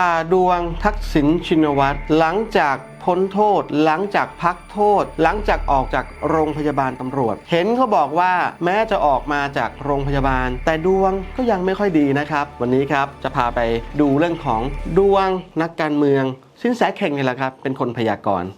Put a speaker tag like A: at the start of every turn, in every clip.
A: ผ่าดวงทักษิณชินวัตรหลังจากพ้นโทษหลังจากพักโทษ หลังจากออกจากโรงพยาบาลตำรวจ เห็นเขาบอกว่าแม้จะออกมาจากโรงพยาบาล แต่ดวงก็ยังไม่ค่อยดีนะครับ วันนี้ครับจะพาไปดูเรื่องของดวงนักการเมือง สินแสเข่งนี่แหละครับ เป็นคนพยากรณ์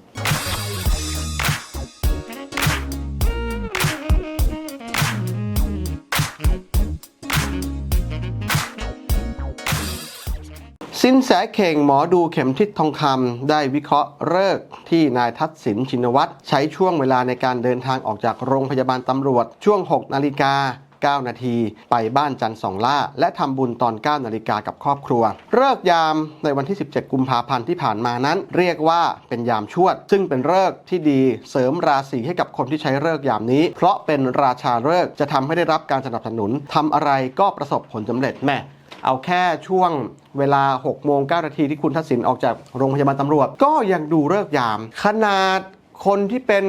A: สินแสเข่งหมอดูเข็มทิศทองคำได้วิเคราะห์เลิกที่นายทักษิณชินวัตรใช้ช่วงเวลาในการเดินทางออกจากโรงพยาบาลตำรวจ ช่วง 6 นาฬิกา9 นาที ไปบ้านจันทร์สองล่า และทำบุญตอน 9 นาฬิกากับครอบครัวเลิกยามในวันที่ 17 กุมภาพันธ์ที่ผ่านมานั้น เรียกว่าเป็นยามชวด ซึ่งเป็นเลิกที่ดีเสริมราศีให้กับคนที่ใช้เลิกยามนี้ เพราะเป็นราชาเลิกจะทำให้ได้รับการสนับสนุนทำอะไรก็ประสบผลสำเร็จแม่ เอาแค่ช่วงเวลา6โมง9นาทีที่คุณทักษิณออกจากโรงพยาบาลตำรวจ ก็ยังดูเลิกยาม ขนาดคนที่เป็น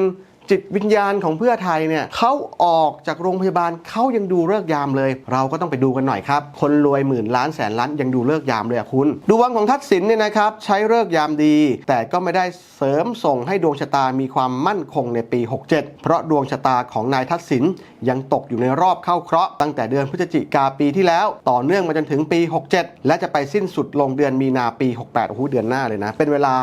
A: จิตวิญญาณของเพื่อไทยเนี่ยเขาออกจากโรงพยาบาลเขายังดูเลิกยามเลย เราก็ต้องไปดูกันหน่อยครับ คนรวยหมื่นล้านแสนล้านยังดูเลิกยามเลยคุณ ดูวังของทักษิณเนี่ยนะครับใช้เลิกยามดี แต่ก็ไม่ได้เสริมส่งให้ดวงชะตามีความมั่นคงในปี 67 เพราะดวงชะตาของนายทักษิณยังตกอยู่ในรอบเข้าเคราะห์ตั้งแต่เดือนพฤศจิกาปีที่แล้ว ต่อเนื่องมาจนถึงปี 67 และจะไปสิ้นสุดลงเดือนมีนาปี 68โอ้โหเดือนหน้าเลยนะ เป็นเวลา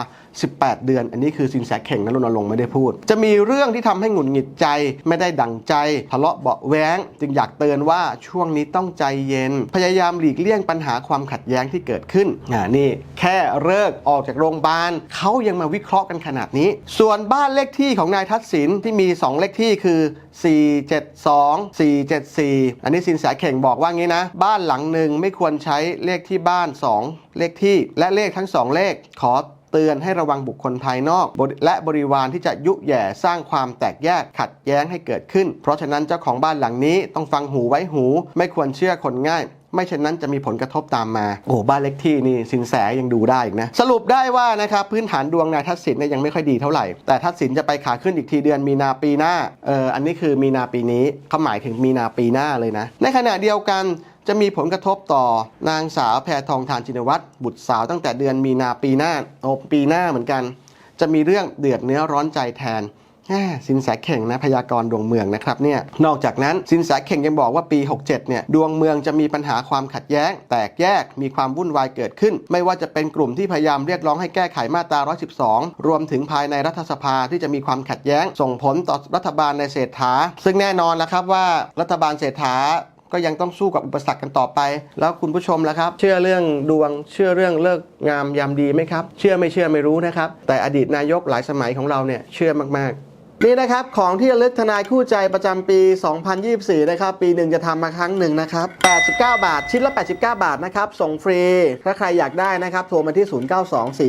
A: 18 เดือน อันนี้คือสินแสเข่งนรณรงค์ไม่ได้พูด จะมีเรื่องที่ทำให้หงุดหงิดใจไม่ได้ดั่งใจ ทะเลาะเบาะแว้ง จึงอยากเตือนว่าช่วงนี้ต้องใจเย็น พยายามหลีกเลี่ยงปัญหาความขัดแย้งที่เกิดขึ้นอ่านี่แค่เลิกออกจากโรงพยาบาลเขายังมาวิเคราะห์กันขนาดนี้ ส่วนบ้านเลขที่ของนายทักษิณที่มี 2 เลขที่คือ 472 474 อันนี้สินแสเข่งบอกว่างี้นะ บ้านหลังหนึ่งไม่ควรใช้เลขที่บ้าน 2 เลขที่และเลขทั้ง 2 เลขขอ เตือนให้ระวังบุคคลภายนอก และบริวารที่จะยุแย่สร้างความแตกแยกขัดแย้งให้เกิดขึ้น เพราะฉะนั้นเจ้าของบ้านหลังนี้ต้องฟังหูไว้หู ไม่ควรเชื่อคนง่ายไม่เช่นนั้นจะมีผลกระทบตามมา โอ้บ้านเล็กที่นี่สินแสยังดูได้อีกนะ สรุปได้ว่านะครับพื้นฐานดวงนายทักษิณเนี่ยยังไม่ค่อยดีเท่าไหร่ แต่ทักษิณจะไปขาขึ้นอีกทีเดือนมีนาปีหน้า เอออันนี้คือมีนาปีนี้เขาหมายถึงมีนาปีหน้าเลยนะ ในขณะเดียวกัน จะมีผลกระทบต่อนางสาวแพทองทานชินวัตรบุตรสาวตั้งแต่เดือนมีนาปีหน้าโอปีหน้าเหมือนกัน จะมีเรื่องเดือดเนื้อร้อนใจแทนแสินแสเข่งนะพยากรณ์ดวงเมืองนะครับเนี่ยนอกจากนั้นสินแสเข่งยังบอกว่าปี 67เนี่ยดวงเมืองจะมีปัญหาความขัดแย้ง แตกแยกมีความวุ่นวายเกิดขึ้น ไม่ว่าจะเป็นกลุ่มที่พยายามเรียกร้องให้แก้ไขมาตรา 112 รวมถึงภายในรัฐสภาที่จะมีความขัดแย้ง ส่งผลต่อรัฐบาลในเศรษฐา ซึ่งแน่นอนนะครับว่ารัฐบาลเศรษฐา ก็ยังต้องสู้กับอุปสรรคกันต่อไป แล้วคุณผู้ชมล่ะครับ เชื่อเรื่องดวง เชื่อเรื่องเลิกงามยามดีไหมครับ เชื่อไม่เชื่อไม่รู้นะครับ แต่อดีตนายกหลายสมัยของเราเนี่ยเชื่อมาก ๆนี่นะครับ ของที่ระลึกทนายคู่ใจประจำปี 2024 นะครับ ปีหนึ่งจะทำมาครั้งหนึ่งนะครับ 89 บาท ชิ้นละ 89 บาทนะครับ ส่งฟรี ถ้าใครอยากได้นะครับ โทรมาที่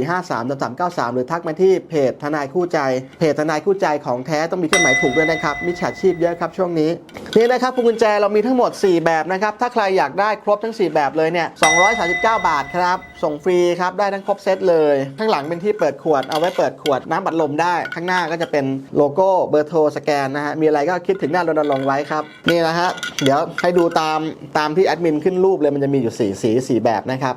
A: 0924533393 หรือทักมาที่เพจทนายคู่ใจ เพจทนายคู่ใจของแท้ต้องมีเครื่องหมายถูกด้วยนะครับ มิจฉาชีพเยอะครับช่วงนี้ นี่นะครับพวงกุญแจเรามีทั้งหมด 4 แบบนะครับ ถ้าใครอยากได้ครบทั้ง 4 แบบเลยเนี่ย 239 บาทครับ ส่งฟรีครับ ได้ทั้งครบเซตเลย ข้างหลังเป็นที่เปิดขวด เอาไว้เปิดขวดน้ำบัดลมได้ ข้างหน้าก็จะเป็นโลโก้เบอร์โทรสแกนนะฮะ มีอะไรก็คิดถึงหน้ารณรงค์ไว้ครับ นี่นะฮะ เดี๋ยวให้ดูตามตามที่แอดมินขึ้นรูปเลย มันจะมีอยู่ 4 สี 4 แบบนะครับ